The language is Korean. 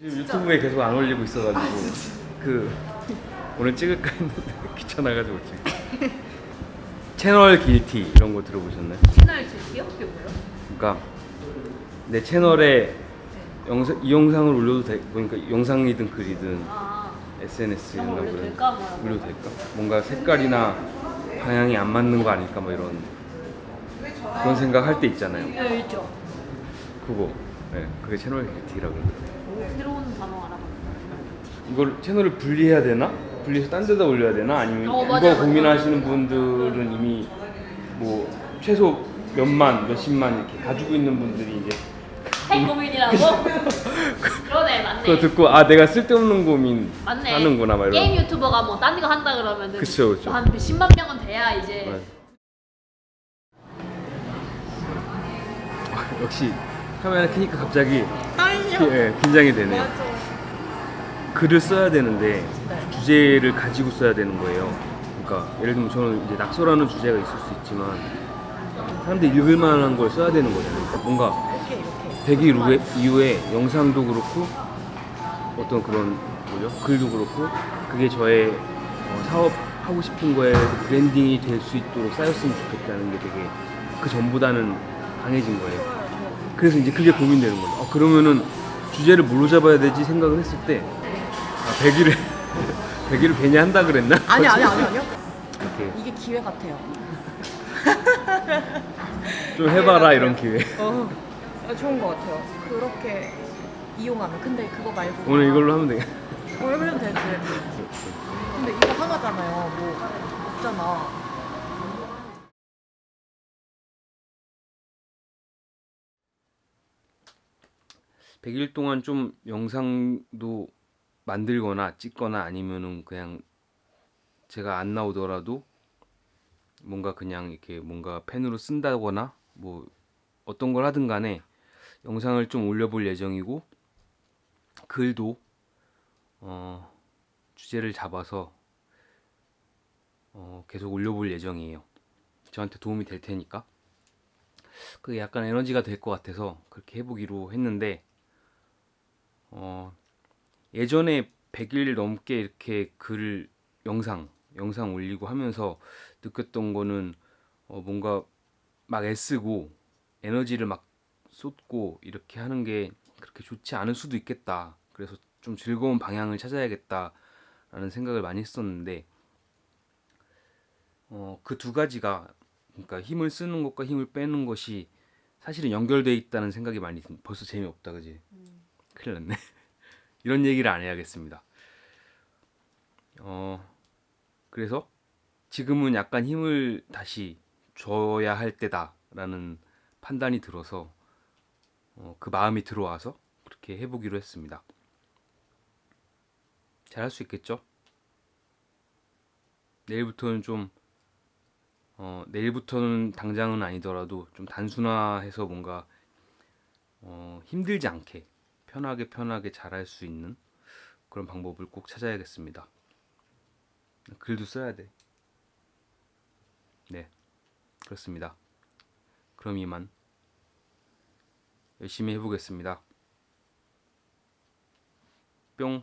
지금 유튜브에 계속 안 올리고 있어가지고 그 오늘 찍을까 했는데 귀찮아가지고 지금 채널 길티 이런 거 들어보셨나요? 채널 즐기요? 그게 뭐예요? 그러니까 내 채널에 영상 이 영상을 올려도 돼 그러니까 영상이든 글이든 아, SNS 그런 거 올려도 될까? 뭐. 올려도 될까? 뭔가 색깔이나 방향이 안 맞는 거 아닐까 뭐 이런 그런 생각 할 때 있잖아요. 네, 있죠. 그거 네, 그게 채널 길티라고 그러더라고요. 오, 새로운 단어 알아봤네. 이걸 채널을 분리해야 되나? 분리해서 딴 데다 올려야 되나? 아니면 어, 이거 맞아요. 고민하시는 분들은 이미 뭐 최소 몇만, 몇십만 이렇게 가지고 있는 분들이 이제 핵 고민이라고? 그러네, 맞네. 그거 듣고 아 내가 쓸데없는 고민 맞네. 하는구나 막 이런 게임 유튜버가 뭐 딴 거 한다 그러면은 그쵸, 그쵸. 한 몇십만 명은 돼야 이제 네. 아, 역시 카메라 켜니까 갑자기 떨려. 기- 예, 긴장이 되네요. 글을 써야 되는데 네. 주제를 가지고 써야 되는 거예요. 그러니까 예를 들면 저는 이제 낙서라는 주제가 있을 수 있지만 사람들이 읽을 만한 걸 써야 되는 거잖아요. 뭔가 이렇게 이렇게. 100일 이후에, 이후에 영상도 그렇고 어떤 그런 뭐죠? 글도 그렇고 그게 저의 어, 사업 하고 싶은 거에 브랜딩이 될 수 있도록 쌓였으면 좋겠다는 게 되게 그 전보다는 강해진 거예요. 그래서 이제 그게 고민되는 거죠. 어, 그러면은 주제를 뭘로 잡아야 되지 생각을 했을 때 아, 100일을 100일을 괜히 한다 그랬나? 아니 아니 아니 아니요. 이렇게 이게 기회 같아요. 좀 해봐라 이런 기회. 어. 아, 좋은 것 같아요. 그렇게 이용하면. 근데 그거 말고 오늘 이걸로 하면 되겠. 오늘 그냥 되지. 근데 이거 하나잖아요. 뭐 없잖아. 100일 동안 좀 영상도 만들거나 찍거나 아니면은 그냥 제가 안 나오더라도 뭔가 그냥 이렇게 뭔가 펜으로 쓴다거나 뭐 어떤 걸 하든 간에 영상을 좀 올려볼 예정이고 글도 어 주제를 잡아서 어 계속 올려볼 예정이에요. 저한테 도움이 될 테니까. 그게 약간 에너지가 될 것 같아서 그렇게 해보기로 했는데 어, 예전에 100일 넘게 이렇게 글 영상 영상 올리고 하면서 느꼈던 거는 어, 뭔가 막 애쓰고 에너지를 막 쏟고 이렇게 하는 게 그렇게 좋지 않을 수도 있겠다. 그래서 좀 즐거운 방향을 찾아야겠다라는 생각을 많이 했었는데 어, 그 두 가지가 그러니까 힘을 쓰는 것과 힘을 빼는 것이 사실은 연결돼 있다는 생각이 많이. 벌써 재미없다 그지? 큰일 났네. 이런 얘기를 안 해야겠습니다. 어, 그래서 지금은 약간 힘을 다시 줘야 할 때다라는 판단이 들어서 어, 그 마음이 들어와서 그렇게 해보기로 했습니다. 잘 할 수 있겠죠? 내일부터는 좀 어, 내일부터는 당장은 아니더라도 좀 단순화해서 뭔가 어, 힘들지 않게 편하게 편하게 잘할 수 있는 그런 방법을 꼭 찾아야겠습니다. 글도 써야 돼. 네, 그렇습니다. 그럼 이만 열심히 해보겠습니다. 뿅.